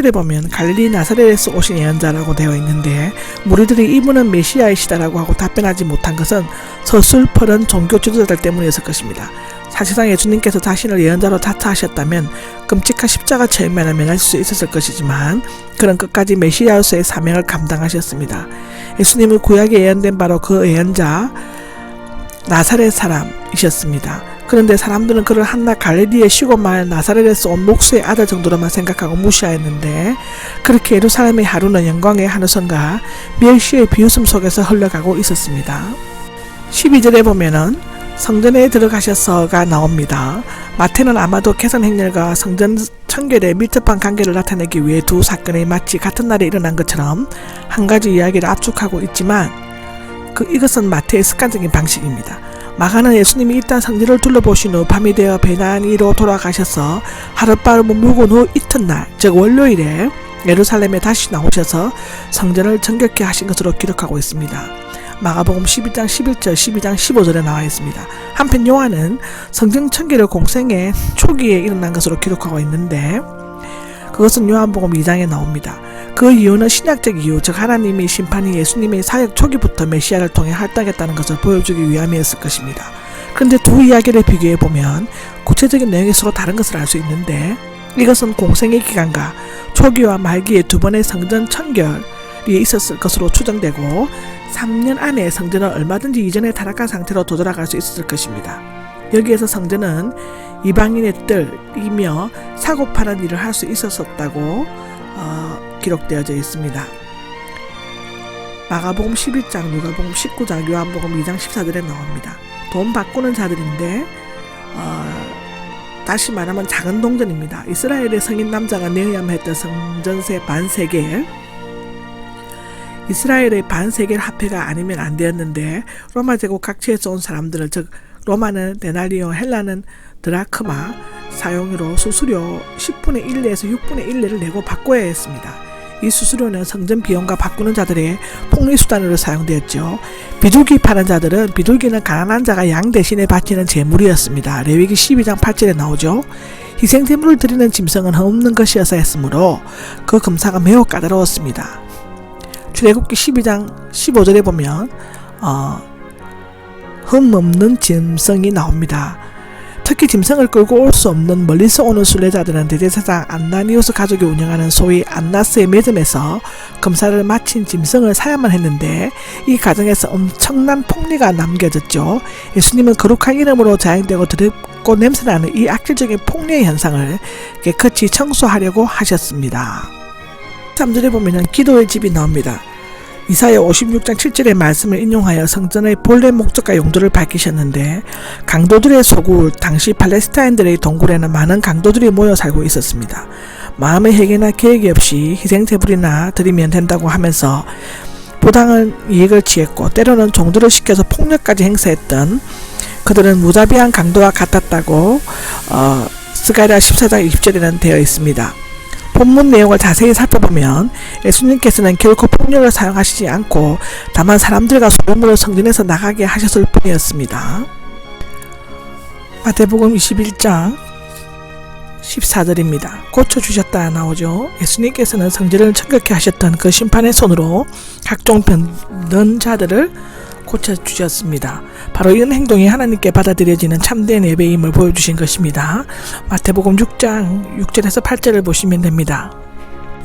17절에 보면 갈릴리 나사렛에서 오신 예언자라고 되어 있는데 무리들이 이분은 메시아이시다라고 하고 답변하지 못한 것은 서술퍼런 종교 지도자들 때문이었을 것입니다. 사실상 예수님께서 자신을 예언자로 자처하셨다면 끔찍한 십자가 체험에는 면할 수 있었을 것이지만 그는 끝까지 메시아로서의 사명을 감당하셨습니다. 예수님은 구약에 예언된 바로 그 예언자 나사렛 사람이셨습니다. 그런데 사람들은 그를 한낱 갈릴리의 시골 마을 나사렛에서 온 목수의 아들 정도로만 생각하고 무시하였는데 그렇게 예루살렘의 하루는 영광의 하늘선과 멸시의 비웃음 속에서 흘러가고 있었습니다. 12절에 보면은 성전에 들어가셔서가 나옵니다. 마태는 아마도 개선 행렬과 성전 청결의 밀접한 관계를 나타내기 위해 두 사건이 마치 같은 날에 일어난 것처럼 한 가지 이야기를 압축하고 있지만 그 이것은 마태의 습관적인 방식입니다. 마가는 예수님이 일단 성전을 둘러보신 후 밤이 되어 베나니로 돌아가셔서 하룻밤을 머물고 후 이튿날 즉 월요일에 예루살렘에 다시 나오셔서 성전을 정결케 하신 것으로 기록하고 있습니다. 마가복음 12장 11절 12장 15절에 나와 있습니다. 한편 요한은 성전 청결의 공생의 초기에 일어난 것으로 기록하고 있는데 그것은 요한복음 2장에 나옵니다. 그 이유는 신약적 이유, 즉 하나님이 심판이 예수님의 사역 초기부터 메시아를 통해 활동했다는 것을 보여주기 위함이었을 것입니다. 그런데 두 이야기를 비교해 보면 구체적인 내용이 서로 다른 것을 알 수 있는데 이것은 공생의 기간과 초기와 말기의 두 번의 성전 청결이 있었을 것으로 추정되고 3년 안에 성전은 얼마든지 이전에 타락한 상태로 되돌아갈 수 있었을 것입니다. 여기에서 성전은 이방인의 뜰이며 사고파는 일을 할 수 있었었다고 어, 기록되어져 있습니다. 마가복음 11장, 누가복음 19장, 요한복음 2장 14절에 나옵니다. 돈 바꾸는 자들인데 어, 다시 말하면 작은 동전입니다. 이스라엘의 성인 남자가 내어야만 했던 성전세 반세겔 이스라엘의 반세겔 화폐가 아니면 안 되었는데 로마 제국 각지에서 온 사람들은 즉 로마는 데나리오, 헬라는 드라크마 사용으로 수수료 10분의 1에서 6분의 1을 내고 바꿔야 했습니다. 이 수수료는 성전 비용과 바꾸는 자들의 폭리 수단으로 사용되었죠. 비둘기 파는 자들은 비둘기는 가난한 자가 양 대신에 바치는 제물이었습니다. 레위기 12장 8절에 나오죠. 희생 제물을 드리는 짐승은 없는 것이어서 했으므로 그 검사가 매우 까다로웠습니다. 출애굽기 12장 15절에 보면 어, 흠 없는 짐승이 나옵니다. 특히 짐승을 끌고 올 수 없는 멀리서 오는 순례자들은 대제사장 안나니오스 가족이 운영하는 소위 안나스의 매점에서 검사를 마친 짐승을 사야만 했는데 이 과정에서 엄청난 폭리가 남겨졌죠. 예수님은 거룩한 이름으로 자행되고 드럽고 냄새나는 이 악질적인 폭리의 현상을 깨끗이 청소하려고 하셨습니다. 3절에 보면은 기도의 집이 나옵니다. 이사야 56장 7절의 말씀을 인용하여 성전의 본래 목적과 용도를 밝히셨는데 강도들의 소굴 당시 팔레스타인들의 동굴에는 많은 강도들이 모여 살고 있었습니다. 마음의 회개나 계획이 없이 희생 제물이나 드리면 된다고 하면서 부당한 이익을 취했고 때로는 종들을 시켜서 폭력까지 행사했던 그들은 무자비한 강도와 같았다고 어, 스가랴 14장 20절에는 되어 있습니다. 본문 내용을 자세히 살펴보면 예수님께서는 결코 폭력을 사용하시지 않고 다만 사람들과 소돔으로 성전에서 나가게 하셨을 뿐이었습니다. 마태복음 21장 14절입니다. 고쳐주셨다 나오죠. 예수님께서는 성전을 청결케 하셨던 그 심판의 손으로 각종 병든 자들을 고쳐 주셨습니다. 바로 이런 행동이 하나님께 받아들여지는 참된 예배임을 보여주신 것입니다. 마태복음 6장 6절에서 8절을 보시면 됩니다.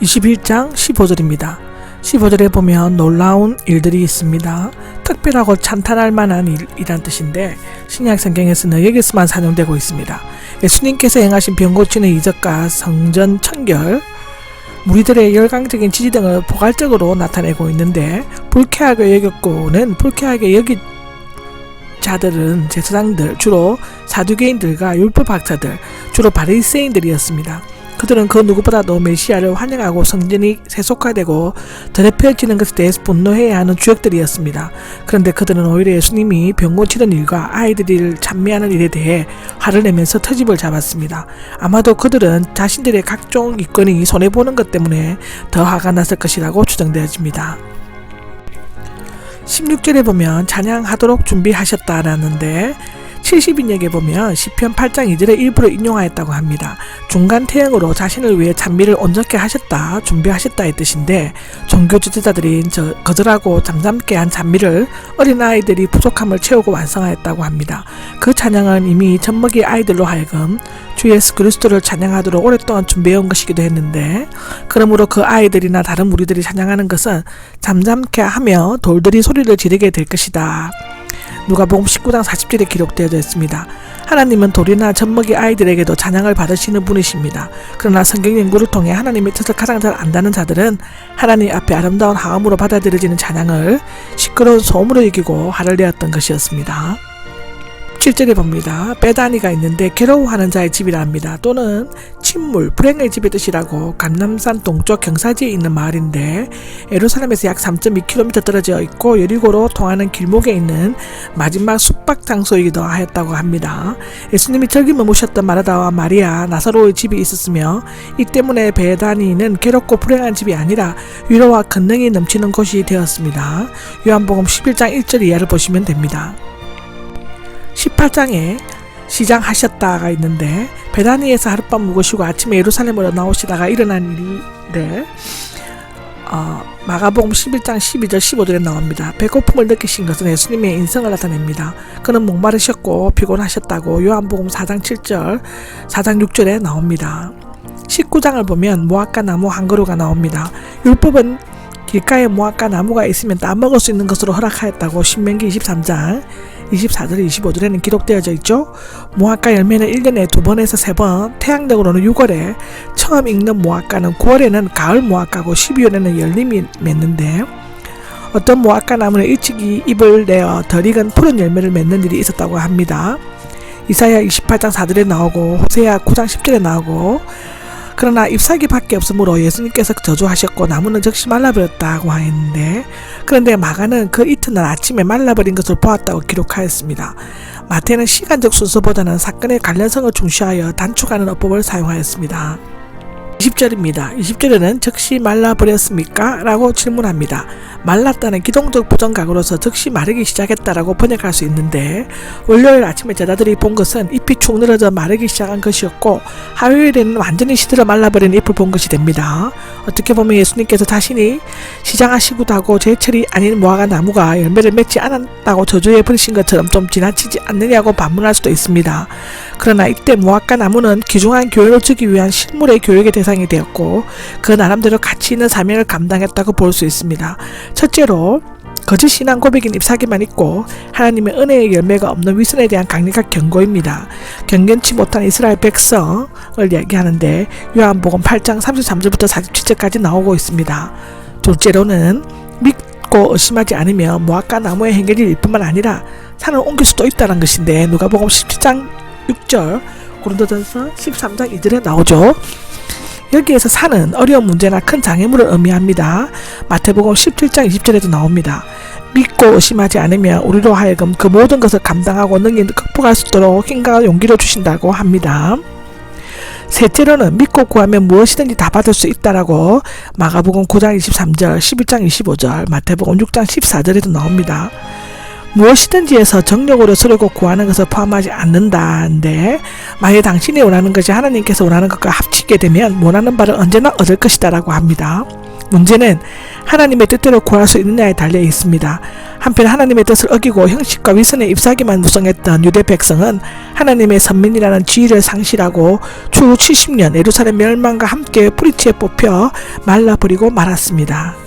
21장 15절입니다. 15절에 보면 놀라운 일들이 있습니다. 특별하고 찬탄할 만한 일이란 뜻인데 신약 성경에서는 여기서만 사용되고 있습니다. 예수님께서 행하신 병 고치는 이적과 성전 청결, 무리들의 열광적인 지지 등을 포괄적으로 나타내고 있는데 불쾌하게 여겼고는 불쾌하게 여기 자들은 제사장들 주로 사두개인들과 율법 학자들 주로 바리새인들이었습니다. 그들은 그 누구보다도 메시아를 환영하고 성전이 세속화되고 더럽혀지는 것에 대해서 분노해야 하는 주역들이었습니다. 그런데 그들은 오히려 예수님이 병 고치는 일과 아이들을 찬미하는 일에 대해 화를 내면서 터집을 잡았습니다. 아마도 그들은 자신들의 각종 이권이 손해보는 것 때문에 더 화가 났을 것이라고 추정되어집니다. 16절에 보면 찬양하도록 준비하셨다라는데 70인역에 보면 시편 8장 2절의 일부를 인용하였다고 합니다. 중간 태형으로 자신을 위해 찬미를 온전케 하셨다, 준비하셨다의 뜻인데 종교 지도자들이 저 거절하고 잠잠케 한 찬미를 어린아이들이 부족함을 채우고 완성하였다고 합니다. 그 찬양은 이미 젖먹이 아이들로 하여금 주 예수 그리스도를 찬양하도록 오랫동안 준비해온 것이기도 했는데 그러므로 그 아이들이나 다른 무리들이 찬양하는 것은 잠잠케 하며 돌들이 소리를 지르게 될 것이다. 누가복음 19장 40절에 기록되어 있습니다. 하나님은 돌이나 젖먹이 아이들에게도 찬양을 받으시는 분이십니다. 그러나 성경 연구를 통해 하나님의 뜻을 가장 잘 안다는 자들은 하나님 앞에 아름다운 하음으로 받아들여지는 찬양을 시끄러운 소음으로 이기고 화를 내었던 것이었습니다. 7절에 봅니다. 베다니가 있는데 괴로워하는 자의 집이라 합니다. 또는 침물, 불행의 집의 뜻이라고 감남산 동쪽 경사지에 있는 마을인데 에루살렘에서 약 3.2km 떨어져 있고 여리고로 통하는 길목에 있는 마지막 숙박 장소이기도 하였다고 합니다. 예수님이 절기을 모셨던 마르다와 마리아, 나사로의 집이 있었으며 이 때문에 베다니는 괴롭고 불행한 집이 아니라 위로와 권능이 넘치는 곳이 되었습니다. 요한복음 11장 1절 이하를 보시면 됩니다. 18장에 시장하셨다가 있는데 베다니에서 하룻밤 묵으시고 아침에 예루살렘으로 나오시다가 일어난 일인데 어, 마가복음 11장 12절 15절에 나옵니다. 배고픔을 느끼신 것은 예수님의 인성을 나타냅니다. 그는 목마르셨고 피곤하셨다고 요한복음 4장 7절 4장 6절에 나옵니다. 19장을 보면 모아까 나무 한 그루가 나옵니다. 율법은 길가에 모아까 나무가 있으면 따먹을 수 있는 것으로 허락하였다고 신명기 23장 24절 25절에는 기록되어져 있죠. 모아까 열매는 1년에 두 번에서 세 번, 태양력으로는 6월에 처음 익는 모아까는 9월에는 가을 모아까고 12월에는 열림이 맺는데 어떤 모아까 나무는 일찍이 잎을 내어 덜 익은 푸른 열매를 맺는 일이 있었다고 합니다. 이사야 28장 4절에 나오고 호세야 9장 10절에 나오고 그러나 잎사귀밖에 없으므로 예수님께서 저주하셨고 나무는 즉시 말라버렸다고 하였는데 그런데 마가는 그 이튿날 아침에 말라버린 것을 보았다고 기록하였습니다. 마태는 시간적 순서보다는 사건의 관련성을 중시하여 단축하는 어법을 사용하였습니다. 20절입니다. 20절에는 즉시 말라버렸습니까? 라고 질문합니다. 말랐다는 기동적 부정각으로서 즉시 마르기 시작했다라고 번역할 수 있는데 월요일 아침에 제자들이 본 것은 잎이 축 늘어져 마르기 시작한 것이었고 화요일에는 완전히 시들어 말라버린 잎을 본 것이 됩니다. 어떻게 보면 예수님께서 자신이 시장하시기도 하고 제철이 아닌 무화과 나무가 열매를 맺지 않았다고 저주해 버리신 것처럼 좀 지나치지 않느냐고 반문할 수도 있습니다. 그러나 이때 무화과 나무는 귀중한 교회를 주기 위한 실물의 교육의 대상이 되었고 그 나름대로 가치 있는 사명을 감당했다고 볼 수 있습니다. 첫째로 거짓 신앙 고백인 잎사귀만 있고 하나님의 은혜의 열매가 없는 위선에 대한 강력한 경고입니다. 경견치 못한 이스라엘 백성을 얘기하는데 요한복음 8장 33절부터 47절까지 나오고 있습니다. 둘째로는 믿고 의심하지 않으면 모아까 나무의 행렬일 뿐만 아니라 산을 옮길 수도 있다는 것인데 누가복음 17장 6절 고린도전서 13장 2절에 나오죠. 여기에서 산은 어려운 문제나 큰 장애물을 의미합니다. 마태복음 17장 20절에도 나옵니다. 믿고 의심하지 않으면 우리로 하여금 그 모든 것을 감당하고 능히 극복할 수 있도록 힘과 용기를 주신다고 합니다. 셋째로는 믿고 구하면 무엇이든지 다 받을 수 있다라고 마가복음 9장 23절, 11장 25절, 마태복음 6장 14절에도 나옵니다. 무엇이든지 해서 정력으로 쓰려고 구하는 것을 포함하지 않는다는데 만약 당신이 원하는 것이 하나님께서 원하는 것과 합치게 되면 원하는 바를 언제나 얻을 것이다 라고 합니다. 문제는 하나님의 뜻대로 구할 수 있느냐에 달려 있습니다. 한편 하나님의 뜻을 어기고 형식과 위선에 잎사귀만 무성했던 유대 백성은 하나님의 선민이라는 지위를 상실하고 추후 70년 예루살렘 멸망과 함께 프리치에 뽑혀 말라버리고 말았습니다.